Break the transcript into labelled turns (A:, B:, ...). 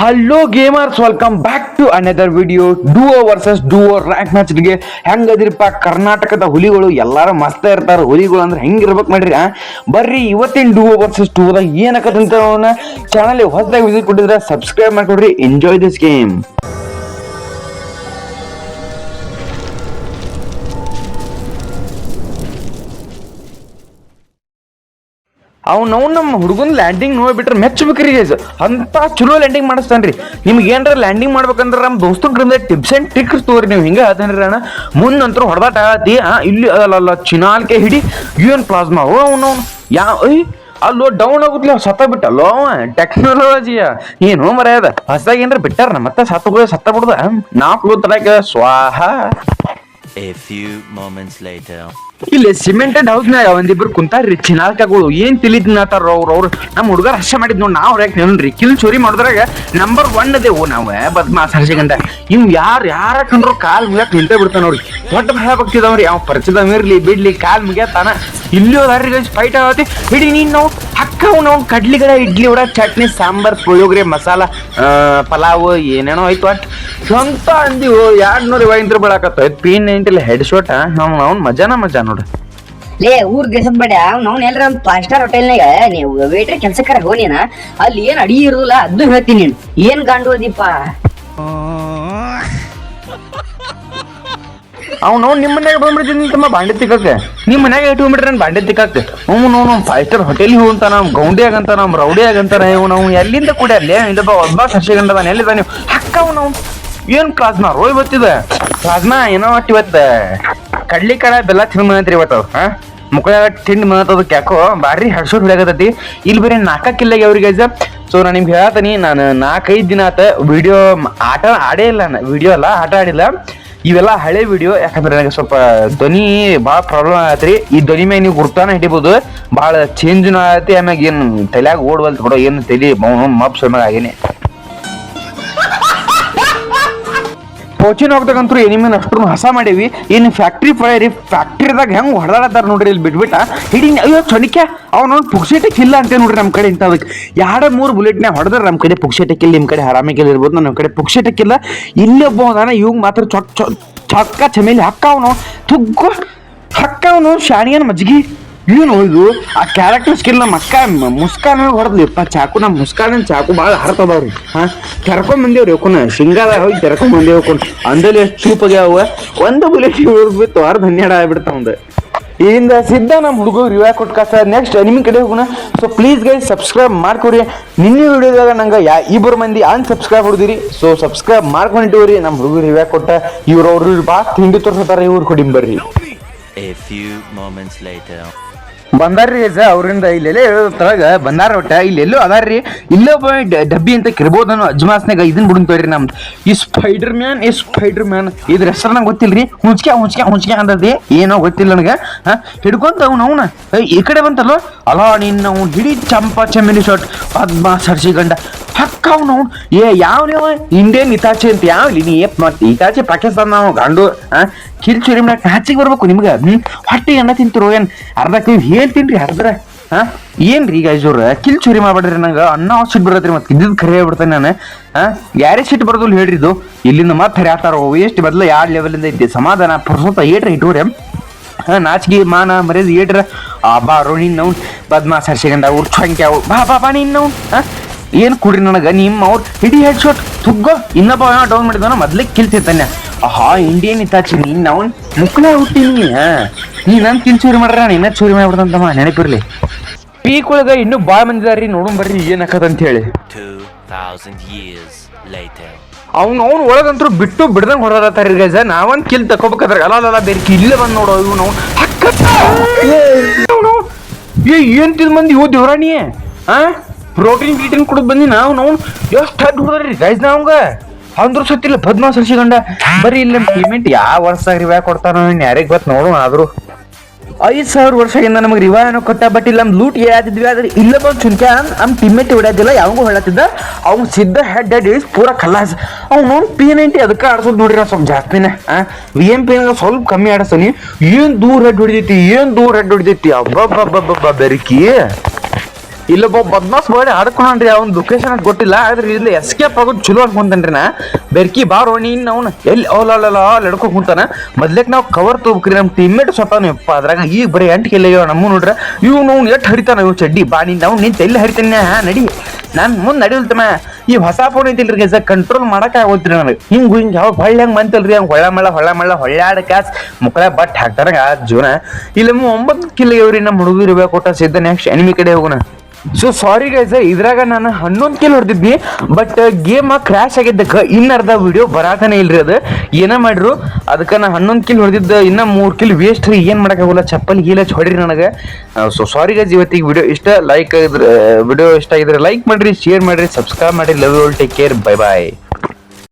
A: Hello gamers welcome back to another video duo versus duo rank ಮ್ಯಾಚ್ಗೆ ಹೆಂಗದಿರಪ್ಪ ಕರ್ನಾಟಕದ ಹುಲಿಗಳು ಎಲ್ಲಾರು ಮಸ್ತ ಇರ್ತಾರೆ. ಹುಲಿಗಳು ಅಂದ್ರೆ ಹೆಂಗಿರ್ಬೇಕು ಮಾಡ್ರಿ ಬರ್ರಿ, ಇವತ್ತಿನ ಡೂಓ ವರ್ಸಸ್ ಡೂದಾಗ ಏನಕ್ಕಂತ ಚಾನಲ್ ಹೊಸದಾಗಿ ವಿಸಿಟ್ ಕೊಟ್ಟಿದ್ರೆ ಸಬ್ಸ್ಕ್ರೈಬ್ ಮಾಡ್ಕೊಡ್ರಿ. ಎಂಜಾಯ್ ದಿಸ್ ಗೇಮ್ ಅವ್ನು ನಾವು ನಮ್ಮ ಹುಡುಗನ ಲ್ಯಾಂಡಿಂಗ್ ನೋಡ್ಬಿಟ್ರೆ ಮೆಚ್ಚಬೇಕ್ರಿ ಗೈಸ್ ಅಂತ ಚಲೋ ಲ್ಯಾಂಡಿಂಗ್ ಮಾಡಿಸ್ತಾನ್ರಿ. ನಿಮ್ಗೆ ಏನಾರ ಲ್ಯಾಂಡಿಂಗ್ ಮಾಡ್ಬೇಕಂದ್ರೆ ನಮ್ಮ ಕಡೆಯಿಂದ ಟಿಪ್ಸ್ ಆ್ಯಂಡ್ ಟ್ರಿಕ್ಸ್ ತೋರಿ ನೀವು. ಹಿಂಗೆ ಹೇಳ್ತಾನ್ರಿ ಅಣ್ಣ. ನಂತರ ಹೊಡೆದಾಟ ಆತಿ, ಆ, ಇಲ್ಲಿ, ಅಲ್ಲ ಚಿನಾಲ್ಕೆ ಹಿಡಿ ಯು ಎನ್ ಪ್ಲಾಸ್ಮಾ ಓ, ಅವ್ನು ಯಾ ಐ ಅಲ್ಲೋ ಡೌನ್ ಆಗುತ್ತಲ್ಲ ಸತ್ತ ಬಿಟ್ಟಲ್ಲೋ ಟೆಕ್ನಾಲಜಿಯ ಏನು ಮರ್ಯಾದ? ಹೊಸದಾಗ ಏನಾರ ಬಿಟ್ಟಾರ ಮತ್ತೆ ಸತ್ತ ಸತ್ತ ಬಿಡ್ದ ನಾಲ್ಕು ತರಕ ಸ್ವಾಹ.
B: A few moments later.
A: ಇಲ್ಲಿ ಸಿಮೆಂಟೆಡ್ ಹೌಸ್ನಾಗ ಒಂದಿಬ್ರು ಕುಂತಾರ್ರಿ ಚಿನಾಲ್ಕಗಳು ಏನ್ ತಿಳಿದ್ನಾತಾರ ಅವ್ರು ಅವ್ರು ನಮ್ಮ ಹುಡುಗರ ಹರ್ಷ ಮಾಡಿದ್ ನೋಡಿ ನಾವು ಯಾಕೆ ನೆನ್ರಿ. ಕಿಲ್ ಚೋರಿ ಮಾಡಿದ್ರಾಗ ನಂಬರ್ ಒನ್ ಅದೇವು ನಾವು ಬದ್ಮಾಸ್ ಹರ್ಷಗಂತ ಇವ್ ಯಾರು, ಯಾರ ಕಂಡ್ರು ಕಾಲ್ ಮುಗ್ಯಾಕ್ ನಿಂತೇ ಬಿಡ್ತಾನ ನೋಡ್ರಿ. ದೊಡ್ಡ ಭಯ ಬಗ್ತಿದವ್ರಿ ಯಾವ ಪರಿಚಯದವ್ ಇರ್ಲಿ ಬಿಡ್ಲಿ, ಕಾಲ್ ಮುಗ್ಯಾತಾನ. ಇಲ್ಲಿ ಹೋದಾರ್ರಿ ಫೈಟ್ ಆಗತಿ ಬಿಡಿ ನೀನ್ ನಾವು ಹಕ್ಕವು ನಾವು ಕಡ್ಲಿಗಡ ಇಡ್ಲಿ ವಡ, ಚಟ್ನಿ, ಸಾಂಬಾರ್, ಪುಳಿಯೋಗ್ರೆ, ಮಸಾಲ ಪಲಾವ್, ಏನೇನೋ ಆಯ್ತು ಅಟ್. ಸ್ವಂತ ಅಂದಿವು ಎರಡ್ ನೂರ ಐವತ್ತು ಬೆಳಕತ್ತ? ಪೀನ್ ಏಂಟಿಲ್ಲ ಹೆಡ್ ಶೋಟ ನಾವು ಅವ್ನು ಮಜಾನ ಮಜಾ ನೋಡು.
C: ಲೇ, ಊರ್ ಗೆಸದ್ ಬೇಡ ಅವ್ನು ಎಲ್ಲರ ಒಂದು ಫೈವ್ ಸ್ಟಾರ್ ಹೋಟೆಲ್ನಾಗ ನೀವು ವೇಟ್ರ್ ಕೆಲ್ಸಕ್ಕಾರ ಹೋಗಿನ ಅಲ್ಲಿ ಏನ್ ಅಡಿಗೆ ಇರೋದಿಲ್ಲ ಅದು ಹೇಳ್ತೀನಿ ನೀನು. ಏನ್ ಗಾಂಡು ಓದಿಪ್ಪ
A: ಅವ್ನು ನಿಮ್ಮ ಮನ್ಯಾಗ ಬಂದ್ಬಿಡ್ತೀನಿ ತಮ್ಮ ಬಾಂಡೆ ತಿಕ್ಕಕ್ಕೆ. ನಿಮ್ಮ ಮನ್ಯಾಗ ಇಟ್ಕೊಂಡ್ಬಿಟ್ರೆ ನಾನು ಬಾಂಡೆ ತಿಕ್ಕಕ್ಕೆ ಅವ್ನು ನಮ್ಮ ಫೈವ್ ಸ್ಟಾರ್ ಹೋಟೆಲ್ ಹೋಗಂತ ನಮ್ಮ ಗೌಂಡಿಯಾಗ ಅಂತ ನಮ್ಮ ರೌಡಿಯಾಗ ಅಂತಾನೆ ಇವ್ನು ಅವ್ನು ಎಲ್ಲಿಂದ ಕುಡಿಯಲ್ಲೇ ಇದಪ್ಪ ಒಬ್ಬ ಸಸ್ಯಗಂಡದ ಎಲ್ಲಿದ ನೀವು? ಅಕ್ಕ ಅವ್ನು ಏನು ಪ್ಲಾಸ್ಮಾ ರೋಯ್ ಗೊತ್ತಿದೆ ಪ್ಲಾಸ್ಮಾ ಏನೋ ಒಟ್ಟು ಇವತ್ತು ಕಡ್ಲಿ ಕಡ ಬೆಲ್ಲ ತಿಂದು ಬಂದೈತ್ರಿ ಇವತ್ತು ಹಾ ಮುಖದಾಗ ತಿಂಡಿ ಬಂದದಕ್ಕೆ ಯಾಕೋ? ಬಾರಿ ಹಡ್ಸೋಟ್ ಹೊಡ್ಯಾಗತ್ತೈತಿ ಇಲ್ಲಿ ಬೇರೆ ನಾಲ್ಕಕ್ಕಿಲ್ಲ ಅವ್ರಿಗೆ ಸೊ ನಾನು ನಿಮ್ಗೆ ಹೇಳ್ತೀನಿ ನಾನು ನಾಲ್ಕೈದು ದಿನ ಆತ ವಿಡಿಯೋ ಆಟ ಆಡೇ ಇಲ್ಲ ವಿಡಿಯೋ ಅಲ್ಲ ಆಟ ಆಡಿಲ್ಲ. ಇವೆಲ್ಲ ಹಳೆ ವಿಡಿಯೋ ಯಾಕಂದ್ರೆ ನನಗೆ ಸ್ವಲ್ಪ ಧ್ವನಿ ಭಾಳ ಪ್ರಾಬ್ಲಮ್ ಆಗತ್ರಿ. ಈ ಧ್ವನಿ ಮೇಲೆ ನೀವು ಗುರ್ತಾನ ಹಿಡಿಬೋದು. ಭಾಳ ಚೇಂಜ್ನು ಆಗತ್ತೆ ಆಮ್ಯಾಗ ಏನು ತಲೆಯಾಗ ಓಡ್ವಲ್ತು ಬಿಡೋ, ಏನು ತಲೆ ಮಾಪ್ಸ್ ಸುಮ್ಮಾಗ ಆಗೇನೆ. ಕೋಚಿನ್ ಹೋಗ್ದಾಗಂತೂ ಎನಿಮೇನ್ ಅಷ್ಟು ಹಸ ಮಾಡೀವಿ. ಏನು ಫ್ಯಾಕ್ಟ್ರಿ ಫೈರ್ ಫ್ಯಾಕ್ಟ್ರಿದಾಗ ಹೆಂಗ್ ಹೊಡೆದಾಡತ್ತಾರ ನೋಡ್ರಿ ಇಲ್ಲಿ ಬಿಟ್ಬಿಟ್ಟ. ಹಿಡಿ ಅಯ್ಯೋ ಚೊನಿಕೆ ಅವನು ಪುಕ್ಷೇಟೆ ಕಿಲ್ಲ ಅಂತ ನೋಡ್ರಿ ನಮ್ಮ ಕಡೆ ಇಂಥದಕ್ಕೆ ಎರಡು ಮೂರು ಬುಲೆಟ್ನ್ಯಾಗ ಹೊಡೆದ್ರೆ ನಮ್ಮ ಕಡೆ ಪುಕ್ಷೇಟೆ ಕಿಲ್ಲ ನಿಮ್ಮ ಕಡೆ ಹರಾಮಿ ಕಿಲ್ಲ ಇರ್ಬೋದು ನಮ್ಮ ಕಡೆ ಪುಕ್ಷೇಟೆ ಕಿಲ್ಲ. ಇಲ್ಲೇ ಒಬ್ಬ ಇವಂಗ ಮಾತ್ರ ಚೊಕ್ ಚೊಕ್ಕ ಚಮೇಲಿ ಹಕ್ಕ ಅವನು ತುಗ್ಗು ಹಕ್ಕ ಅವನು ಶಾಣಿಯನ್ ಮಜ್ಗಿ. ಏನು ಇದು? ಆ ಕ್ಯಾರೆಕ್ಟರ್ ಸ್ಕಿಲ್ ನಮ್ಮ ಅಕ್ಕ ಮುಸ್ಕಾನ ಹೊಡೆದ್ಲಿಪ್ಪ ಚಾಕು ನಮ್ಮ ಮುಸ್ಕಾನ ಚಾಕು ಭಾಳ ಹರ್ತದವ್ರಿ ಹಾ? ಕೆರ್ಕೊಂಡ್ ಬಂದೇವ್ರಿ ಕುನ ಶೃಂಗಾರ ಹೋಗಿ ಕೆರ್ಕೊಂಡ್ ಬಂದೇವ್ ಅಂದಲೇ ಅಂದಲ್ಲಿ ಎಷ್ಟು ಚೂಪಾಗ್ಯಾವ ಒಂದು ಬುಲೆಟ್ ಬಿತ್ತು. ಅರ್ಧ ಹನ್ನೆರಡು ಆಗ್ಬಿಡ್ತಾವ ಒಂದು ಇದರಿಂದ ಸಿದ್ಧ ನಮ್ಮ ಹುಡುಗರು ರಿವ್ಯಾ ಕೊಟ್ಕಾಸ ನೆಕ್ಸ್ಟ್ ನಿಮ್ಮ ಕಡೆ ಹೋಗೋಣ. ಸೊ ಪ್ಲೀಸ್ ಗೈ ಸಬ್ಸ್ಕ್ರೈಬ್ ಮಾಡ್ಕೊರಿ ನಿನ್ನೆ ವಿಡಿಯೋದಾಗ ನಂಗೆ ಯಾ ಇಬ್ಬರು ಮಂದಿ ಅನ್ಸಬ್ಸ್ಕ್ರೈಬ್ ಹೊಡೆದಿರಿ. ಸೊ ಸಬ್ಸ್ಕ್ರೈಬ್ ಮಾಡ್ಕೊಂಡಿವ್ರಿ. ನಮ್ಮ ಹುಡುಗರು ರಿವ್ಯಾ ಕೊಟ್ಟ ಇವ್ರು ಅವ್ರು ಬಾ ತಿಂಡಿ ತೋರಿಸ್ತಾರೆ ಇವ್ರು ಕೊಡಿಂಬರ್ರಿ
B: A few moments later.
A: ಬಂದಾರ್ರಿ ಅಜ್ಜ ಅವರಿಂದ ಇಲ್ಲೆಲ್ಲೇ ತಳಗ ಬಂದಾರ ಒಟ್ಟ, ಇಲ್ಲೆಲ್ಲೋ ಅದಾರ್ರಿ. ಇಲ್ಲೊಬ್ಬ ಡಬ್ಬಿ ಅಂತ ಕಿರ್ಬೋದು ನಾನು ಅಜ್ಮಾಸ್ನಾಗ ಇದನ್ ಬಿಡುನ್ ತೋರಿ ನಮ್ದು ಈ ಸ್ಪೈಡರ್ ಮ್ಯಾನ್ ಈ ಸ್ಪೈಡರ್ ಮ್ಯಾನ್ ಇದ್ರ ಹೆಸರು ನಂಗೆ ಗೊತ್ತಿಲ್ರಿ. ಹುಂಚ್ಕೆ ಹುಂಚ್ಕೆ ಹುಂಚ್ಕೆ ಅಂದದ್ದಿ ಏನೋ ಗೊತ್ತಿಲ್ಲ ನನಗೆ, ಹಾ? ಹಿಡ್ಕೊಂತ ಅವ್ನು ಅವನ. ಈ ಕಡೆ ಬಂತಲ್ಲೋ? ಅಲ್ಲ ನಿನ್ನ ಅವ್ನು ಹಿಡಿ ಚಂಪ ಚಮ್ಮಿನಿ ಶಾಟ್ ಪದ್ಮ ಹಕ್ಕ ಅವ್ನು ಏ, ಯಾವ ನೀವು? ಇಂಡಿಯನ್ ಇತಾಚೆ ಅಂತ ಯಾವ ನೀ ಏಪ್ ಮತ್ತೆ ಇತಾಚೆ ಪಾಕಿಸ್ತಾನ ನಾವು ಗಂಡು ಕಿಲ್ ಚುರಿ ಮಾಡಕ್ ನಾಚಿಗೆ ಬರ್ಬೇಕು ನಿಮ್ಗೆ. ಹೊಟ್ಟೆ ಅನ್ನ ತಿಂತಿರೋ ಏನ್? ಅರ್ಧ ನೀವು ಏನ್ ತಿನ್ರಿ? ಅರ್ಧ? ಹಾ ಏನ್ರಿ ಈಗ ಇವ್ರ ಕಿಲ್ ಚುರಿ ಮಾಡ್ಬೇಡ್ರಿ ನಂಗೆ ಅನ್ನ ಸಿಟ್ಟು ಬರತ್ರಿ ಮತ್ತೆ. ಇದ್ದಿದ್ದು ಖರೆ ಹೇಳ್ಬಿಡ್ತೇನೆ ನಾನು. ಹಾ ಯಾರೇ ಸಿಟ್ಟು ಬರೋದಿಲ್ಲ ಹೇಳ್ರಿ ಇದು. ಇಲ್ಲಿಂದ ಮತ್ತೆ ಹರಿಯಾತಾರ ಎಷ್ಟು ಬದಲು ಯಾವ ಲೆವೆಲಿಂದ ಐತಿ? ಸಮಾಧಾನ ಪ್ರಸ್ತುತ ಏಟ್ರಿ ಇಟ್ಟವ್ರೆ ಹಾ ನಾಚಿಗೆ, ಮಾನ, ಮರ್ಯಾದೆ ಏಟ್ರ. ಆ ಬಾ ಬಾರೋ ನಿನ್ನ ಬದ್ಮಾ ಸರ್ಸಿಗಂಡ ಅವ್ರು ಚೊಂಕ್ಯ ಅವು ಬಾ ಬಾ ನೀನ್ ನೌನ್ ಹಾ ಏನ್ ಕುಡ್ರಿ ನನಗೆ? ನಿಮ್ಮ ಅವ್ರ ಹಿಡಿ ಹೆಡ್ ಶಾಟ್ ತುಗ್ಗೋ ಇನ್ನೊಬ್ಬ ಡೌನ್ ಮಾಡಿದವನ ಮೊದ್ಲೇ ಕಿಲ್ತಿರ್ತಾನೆ ಆಹಾ ಇಂಡಿಯನ್ ಇತ್ತಾಚಿ ನೀನ್ ಅವನ್ ಮುಕ್ಕಳ ಹುಟ್ಟಿನಿ ನೀನ್. ನೀ ನನ್ ಕಿಲ್ ಚೂರಿ ಮಾಡ್ರ ನಿನ್ನ ಚೂರಿ ಮಾಡ್ಬಿಡ್ತಂತಮ್ಮ ನೆನಪಿರ್ಲಿ. ಪೀಕ್ ಒಳಗ ಇನ್ನೂ ಬಾಳ್ ಮಂದಿದಾರಿ ನೋಡೋಣ ಬರ್ರಿ ಏನ್ ಅಂತ ಹೇಳಿ ಅವ್ನು ಅವ್ನು ಒಳಗಂತೂ ಬಿಟ್ಟು ಬಿಡ್ದಂಗ್ ಹೊಡೆದಾತಾರ ಗೈಸ ನಾವೊಂದು ಕಿಲ್ ತಕೋಬೇಕಾದ್ರೆ ಅಲ್ಲ ಅಲ್ಲ ಬೇರೆ ಇಲ್ಲೇ ಬಂದ್ ನೋಡೋ ಇವ್ನು. ಏ ಏನ್ ತಿಂದ್ ಮಂದಿ ಓ ದೇವ್ರಾಣಿ ಆ ಪ್ರೋಟೀನ್ ಗೀಟಿನ್ ಕುಡಿದ್ ಬಂದಿ ನಾವು ನಾವು ಎಷ್ಟು ಹಡ್ ಹೊಡೆದ್ರಿ ಗೈಸ್ ನಾವಂಗ? ಅಂದ್ರೂ ಸತ್ತಿಲ್ಲ ಪದ್ಮ ಸರ್ಸಿಗಂಡ ಬರೀ ಇಲ್ಲ ಪೇಮೆಂಟ್ ಯಾವ ವರ್ಷ ರಿವ್ಯಾ ಕೊಡ್ತಾನೋ ಯಾರಿಗೆ ಗೊತ್ತು ನೋಡು ಆದ್ರು. ಐದ್ ಸಾವಿರ ವರ್ಷದಿಂದ ನಮಗೆ ಅನ್ನೋ ಕೊಟ್ಟ ಬಟ್ ಇಲ್ಲಿ ನಮ್ಮ ಲೂಟ್ ಏನಾದಿದ್ವಿ ಆದ್ರೆ ಇಲ್ಲ ಬಂದ್ ಚುನ್ಕ ನಮ್ ಟಿಮ್ಮೆಟ್ ಹೊಡ್ಯಾದಿಲ್ಲ, ಯಾವಾಗೂ ಹೇಳತ್ತಿದ್ದ? ಅವ್ನು ಸಿದ್ಧ ಹೆಡ್ ಹೆಡ್ ಇಸ್ ಪೂರ ಖಲಾಸ್. ಅವ್ನು ಪಿ ನೈಂಟಿ ಅದಕ್ಕೆ ಆಡ್ಸೋದು ನೋಡ್ರಿ ನಾವು ಸ್ವಲ್ಪ ಜಾಸ್ತಿನೇ ವಿ ಎಂ ಪಿ ಸ್ವಲ್ಪ ಕಮ್ಮಿ ಆಡಿಸ್ತಾನಿ ಏನ್ ದೂರ ಹೆಡ್ ಹೊಡಿದೈತಿ, ಏನ್ ದೂರ ಹೆಡ್ ಹೊಡಿದೈತಿ? ಅಬ್ಬಬ್ಬಬ್ಬಬ್ಬ ಬೆರಕಿ. ಇಲ್ಲೊಬ್ಬ ಬದ್ಮಾಸ್ ಮಾಡಿ ಆಡ್ಕೊಂಡ್ರಿ ಅವ್ನ ಲೊಕೇಶನ್ ಗೊತ್ತಿಲ್ಲ, ಆದ್ರೆ ಇಲ್ಲಿ ಎಸ್ಕೇಪ್ ಆಗೋದು ಚಲೋ ಅನ್ಕೊಂತನ್ರಿ ನಾ. ಬೆರ್ಕಿ ಬಾರೋ ನೀನ್ ಅವ್ನ ಎಲ್ಲಿ ಅವಲಲ್ಲ ಲಡ್ಕೊ ಕುಂತಾನ. ಮೊದ್ಲೇಕ್ ನಾವು ಕವರ್ ತಗೋಬೇಕ್ರಿ ನಮ್ಮ ಟೀಮ್ಮೇಟ್ ಸ್ವತಃಪ್ಪ ಅದ್ರಾಗ ಈಗ ಬರೀ ಎಂಟು ಕೆಲ ನಮ್ಮ ನೋಡ್ರ. ಇವ್ ಅವ್ನು ಎಷ್ಟು ಹರಿತಾನ ಇವ್ ಚಡ್ಡಿ. ಬಾ, ನೀನು ನಾವು ನಿಂತ ಎಲ್ಲಿ ಹರಿತಾನೆ ಹಾ, ನಡಿ. ನಾನು ಮುಂದೆ ನಡಿಲ್ತಮ್ಮ ಈ ಹೊಸ ಫೋನ್ ಐತಿಲ್ರಿ ಗಜ ಕಂಟ್ರೋಲ್ ಮಾಡಕ್ ಆಗೋತ್ರಿ ನನಗೆ. ಹಿಂಗ್ ಹಿಂಗ್ ಯಾವ ಹೊಳ್ಳಿ ಹಂಗ್ ಬಂತಲ್ರಿ, ಹಂಗ್ ಹೊಳ್ಳ ಮಳ್ಳ ಹೊಳ್ಳ ಮಳ್ಳ ಹೊಳ್ಳಾಡ ಕ್ಯಾಸ್ ಮುಕ್ಕಳ ಬಟ್ ಹಾಕ್ತಾರ ಆ ಜೀವನ. ಇಲ್ಲಿ ಒಂಬತ್ತು ಕಿಲ್ಲ ಇವ್ರಿ ನಮ್ಮ ಹುಡುಗರು ಕೊಟ್ಟ ಸಿದ್ಧ ನೆಕ್ಸ್ಟ್ ಎನಿಮಿ ಕಡೆ ಹೋಗೋಣ. ಸೊ ಸಾರಿ ಗೈಸ್ ಇದ್ರಾಗ ನಾನು ಹನ್ನೊಂದು ಕಿಲ್ ಹೊಡೆದಿದ್ವಿ ಬಟ್ ಗೇಮ್ ಕ್ರ್ಯಾಶ್ ಆಗಿದ್ದಕ್ಕೆ ಇನ್ನ ಅರ್ಧ ವಿಡಿಯೋ ಬರಾಕನೇ ಇಲ್ರಿ ಅದು. ಏನ ಮಾಡ್ರು, ಅದಕ್ಕೆ ನಾ ಹನ್ನೊಂದು ಕಿಲ್ ಹೊಡೆದಿದ್ದು, ಇನ್ನ ಮೂರು ಕಿಲ್ ವೇಸ್ಟ್ ರೀ, ಏನು ಮಾಡೋಕ್ಕಾಗಲ್ಲ ಚಪ್ಪಲ್ ಗೀಲ ಹೊಡಿರಿ ನನಗೆ. ಸೊ ಸಾರಿ ಗೈಸ್ ಇವತ್ತಿಗೆ ವಿಡಿಯೋ ಇಷ್ಟ ಲೈಕ್ ವಿಡಿಯೋ ಇಷ್ಟ ಆಗಿದ್ರೆ ಲೈಕ್ ಮಾಡಿರಿ ಶೇರ್ ಮಾಡಿರಿ ಸಬ್ಸ್ಕ್ರೈಬ್ ಮಾಡ್ರಿ love you take care bye bye